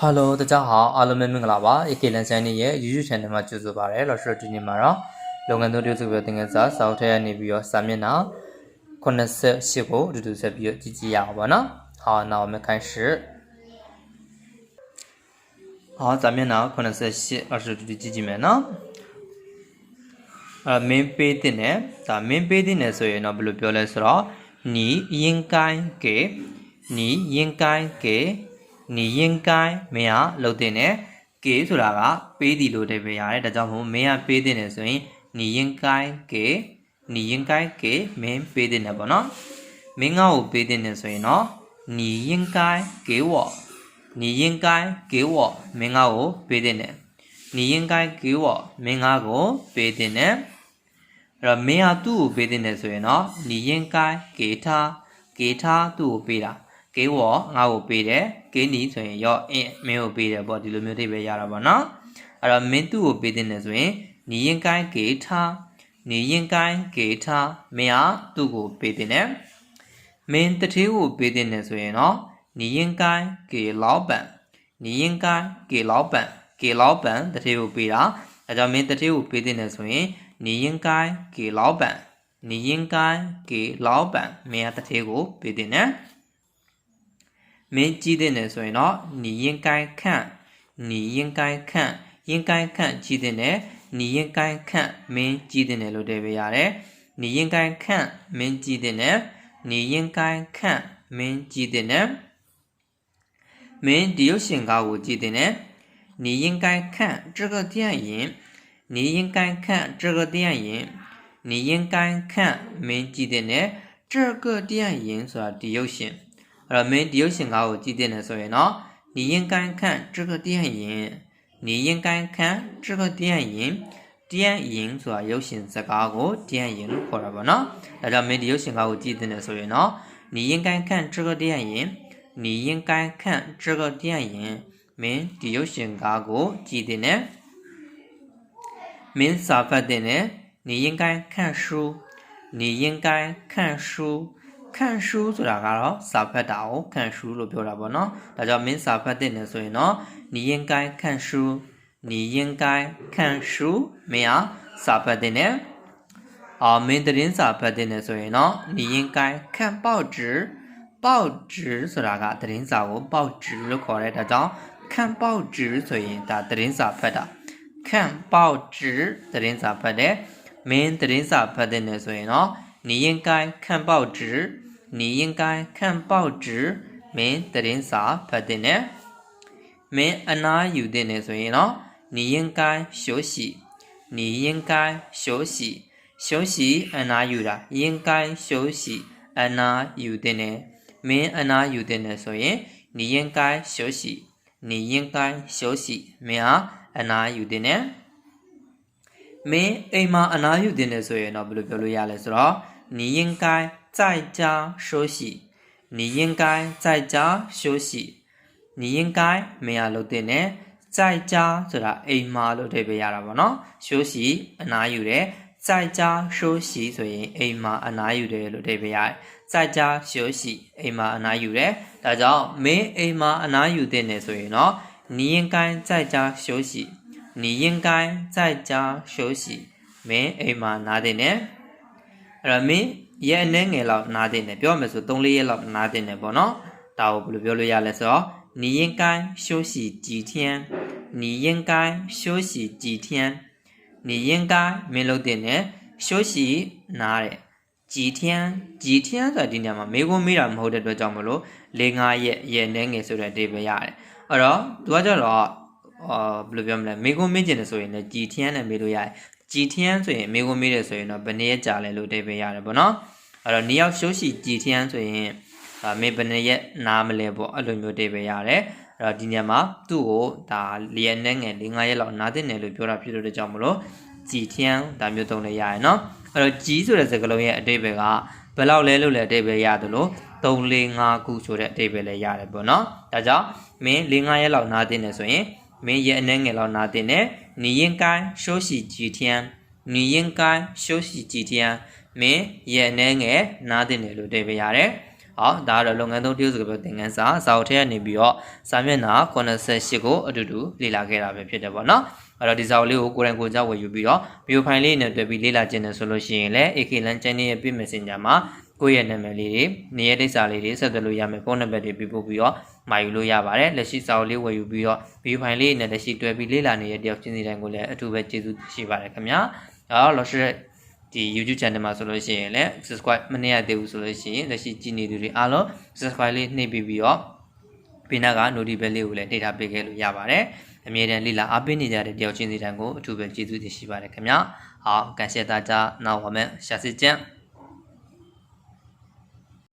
Hello 大家好အားလုံးပဲမင်္ဂလာပါ AK လန်ဆန်နေရဲ့ YouTube channel မှာကြိုဆိုပါရစေလို့ဆိုတော့ဒီနေ့မှာတော့လုပ်ငန်းသုံးတရုပ်စုပြီးတော့သင်ခန်းစာစာအုပ်ထဲကနေပြီးတော့စာမျက်နှာ88ကိုအတူတူဆက်ပြီးတော့ကြည့်ကြည့်ရအောင်ပါနော်好那我们开始好咱们呢88老师တူတူကြည့်ကြည့်မယ်နော်အဲမင်းပေးတဲ့နဲ့ဒါမင်းပေးတဲ့နဲ့ဆိုရင်တော့ဘယ်လိုပြောလဲဆိုတော့你应该给你应该给 နီရင်ကိုင်းမင်းဟာလှုပ်တင်တယ်ကေဆိုတာကပေးသည်လို့တည်ပြရတယ်ဒါကြောင့်မို့မင်းကပေးတင်တယ်ဆိုရင်နီရင်ကိုင်းကေနီရင်ကိုင်းကေမင်းပေးတင်တယ်ပေါ့နော်မင်းငါ့ကိုပေးတင်တယ်ဆိုရင်တော့နီရင်ကိုင်းကေဝနီရင်ကိုင်းကေဝမင်းငါ့ကိုပေးတင်တယ်နီရင်ကိုင်းကေဝမင်းငါ့ကိုပေးတင်တယ်အဲ့တော့မင်းဟာသူ့ကိုပေးတင်တယ်ဆိုရင်တော့နီရင်ကိုင်းကေထာကေထာသူ့ကိုပေးတာ 给我ငါ့ကိုပေးတယ်给你ဆိုရင်ရောအင်းမင်းကိုပေးတယ်ပေါ့ဒီလိုမျိုးတွေပဲရတာပေါ့နော်အဲ့တော့မင်းသူ့ကိုပေးတဲ့နဲ့ဆိုရင်你应该给他你应该给他မင်းကသူ့ကိုပေးတဲ့နဲ့မင်းတထေးကိုပေးတဲ့နဲ့ဆိုရင်တော့你应该给老板你应该给老板给老板တထေးကိုပေးတာအဲကြောင့်မင်းတထေးကိုပေးတဲ့နဲ့ဆိုရင်你应该给老板你应该给老板မင်းကတထေးကိုပေး 没记得呢，所以呢，你应该看，你应该看，应该看，记得呢，你应该看，没记得呢，罗德维亚嘞，你应该看，没记得呢，你应该看，没记得呢，没得有先高，我记得呢，你应该看这个电影，你应该看这个电影，你应该看，没记得呢，这个电影是第六先。而了没有什么我今天的所以呢你应该看这个电影你应该看这个电影电影主要有选择那个电影胡萝卜呢大家没有选择我今天的所以呢你应该看这个电影你应该看这个电影没有选择我今天呢。明早八点呢你应该看书你应该看书 看书ဆိုတာကတော့စာဖတ်တာကို看书လို့ပြောတာပေါ့နော်ဒါကြောင့်မင်းစာဖတ်တဲ့နဲ့ဆိုရင်တော့你应该看书你应该看书မင်းอ่ะစာဖတ်တဲ့နဲ့အာမင်းသတင်းစာဖတ်တဲ့နဲ့ဆိုရင်တော့你应该看报纸报纸ဆိုတာကသတင်းစာကို报纸လို့ခေါ်တယ်ဒါကြောင့်看报纸ဆိုရင်ဒါသတင်းစာဖတ်တာ看报纸သတင်းစာဖတ်တယ်မင်းသတင်းစာဖတ်တဲ့နဲ့ဆိုရင်တော့你应该看报纸 你应该看报纸မင်းသတင်းစာဖတ်တဲ့နဲ့မင်းအနားယူတဲ့နဲ့ဆိုရင်တော့你应该休息你应该休息休息အနားယူတာ应该休息အနားယူတဲ့နဲ့မင်းအနားယူတဲ့နဲ့ဆိုရင်你应该休息你应该休息မင်းဟာအနားယူတဲ့နဲ့မင်းအိမ်မှာအနားယူတဲ့နဲ့ဆိုရင်တော့ဘယ်လိုပြောလို့ရလဲဆိုတော့你应该 在家休息你应该在家休息你应该မင်းဟာလုပ်တဲ့နဲ့在家ဆိုတာအိမ်မှာလို့ထည့်ပေးရတာပေါ့နော်休息အနားယူတယ်在家休息ဆိုရင်အိမ်မှာအနားယူတယ်လို့ထည့်ပေးရတယ်在家休息အိမ်မှာအနားယူတယ်ဒါကြောင့်မင်းအိမ်မှာအနားယူတဲ့နဲ့ဆိုရင်တော့你应该在家休息你应该在家休息မင်းအိမ်မှာနားတဲ့နဲ့အဲ့တော့မင်း ရဲ့အနေငယ်လောက်နားတဲ့နဲ့ပြောမယ်ဆို3-4ရက်လောက်နားတဲ့နဲ့ပေါ့နော်ဒါကိုဘယ်လိုပြောလို့ရလဲဆိုတော့你应该休息几天你应该休息几天你应该မင်းလုပ်တဲ့နဲ့休息နားတဲ့几天几天ဆိုတာဒီနေရာမှာမေးခွန်းမေးတာမဟုတ်တဲ့အတွက်ကြောင့်မလို့၄၅ရက်ရက်နေငယ်ဆိုတဲ့အဓိပ္ပာယ်ရတယ်အဲ့တော့သူကကြတော့အာဘယ်လိုပြောမလဲမေးခွန်းမေးကျင်တယ်ဆိုရင်လည်း几天နဲ့မေးလို့ရတယ်几天ဆိုရင်မေးခွန်းမေးတယ်ဆိုရင်တော့ဘယ်နည်းရက်ကြာလဲလို့အဓိပ္ပာယ်ရတယ်ပေါ့နော် အဲ့တော့နီယောက်ရှုံးရှိကြည်ထန်းဆိုရင်ဒါမင်းဘယ်နှရက်နားမလဲပေါ့အဲ့လိုမျိုးတွေပဲရတယ်အဲ့တော့ဒီညမှာသူ့ကိုဒါလျက်နှဲငယ်၄၅ရက်လောက်နားတင်တယ်လို့ပြောတာဖြစ်လို့တကြောင်မလို့ကြည်ထန်းဒါမျိုးသုံးလို့ရရယ်နော်အဲ့တော့ကြီးဆိုတဲ့စကားလုံးရဲ့အတိတ်ပဲကဘယ်လောက်လဲလို့လည်းအတိတ်ပဲရတယ်လို့3 4 5ခုဆိုတဲ့အတိတ်ပဲလည်းရတယ်ပေါ့နော်ဒါကြောင့်မင်း၄၅ရက်လောက်နားတင်တယ်ဆိုရင်မင်းရဲ့အနှဲငယ်လောက်နားတင်တယ်နီရင်ကိုင်းရှိုးရှိကြည်ထန်း 你应该休息几天မင်းရဲ့အနှဲငယ်နားတင်တယ်လို့အတိတ်ပဲရတယ် ဟောဒါကတော့လုပ်ငန်းသုံးတရုတ်စကားပြောသင်ခန်းစာစာအုပ်ထဲကနေပြီးတော့စာမျက်နှာ88ကိုအတူတူလေ့လာခဲ့တာပဲဖြစ်တယ်ပေါ့နော်အဲ့တော့ဒီစာအုပ်လေးကိုကိုယ်တိုင်ကိုယ်ကြောက်ဝယ်ယူပြီးတော့ video file လေးနဲ့တွေ့ပြီးလေ့လာခြင်းနဲ့ဆိုလို့ရှိရင်လည်း AK LAN channel ရဲ့ပြည့် Messenger မှာကိုယ့်ရဲ့နာမည်လေးတွေနေရာဒိတ်စာလေးတွေဆက်သွယ်လို့ရမယ်ဖုန်းနံပါတ်တွေပြပို့ပြီးတော့မှာယူလို့ရပါတယ်လက်ရှိစာအုပ်လေးဝယ်ယူပြီးတော့ video file လေးနဲ့လက်ရှိတွေ့ပြီးလေ့လာနေတဲ့တယောက်ချင်းစီတိုင်းကိုလည်းအထူးပဲကျေးဇူးရှိပါတယ်ခင်ဗျာ အော် Lottery ဒီ YouTube channel မှာဆိုလို့ရှိရင်လည်း subscribe မနေရသေးဘူးဆိုလို့ရှိရင်လက်ရှိကြည့်နေသူတွေအားလုံး subscribe လေးနှိပ်ပြီးပြီးတော့ပိနာက notify bell လေးကိုလည်းနှိပ်ထားပေးခဲ့လို့ရပါတယ်အမြဲတမ်းလေ့လာအားပေးနေကြတဲ့တယောက်ချင်းစီတိုင်းကိုအထူးပဲကျေးဇူးတင်ရှိပါတယ်ခင်ဗျာအော်ကန်ဆက်တာကြနောက်ဝမ်းရှာစစ်ကြံ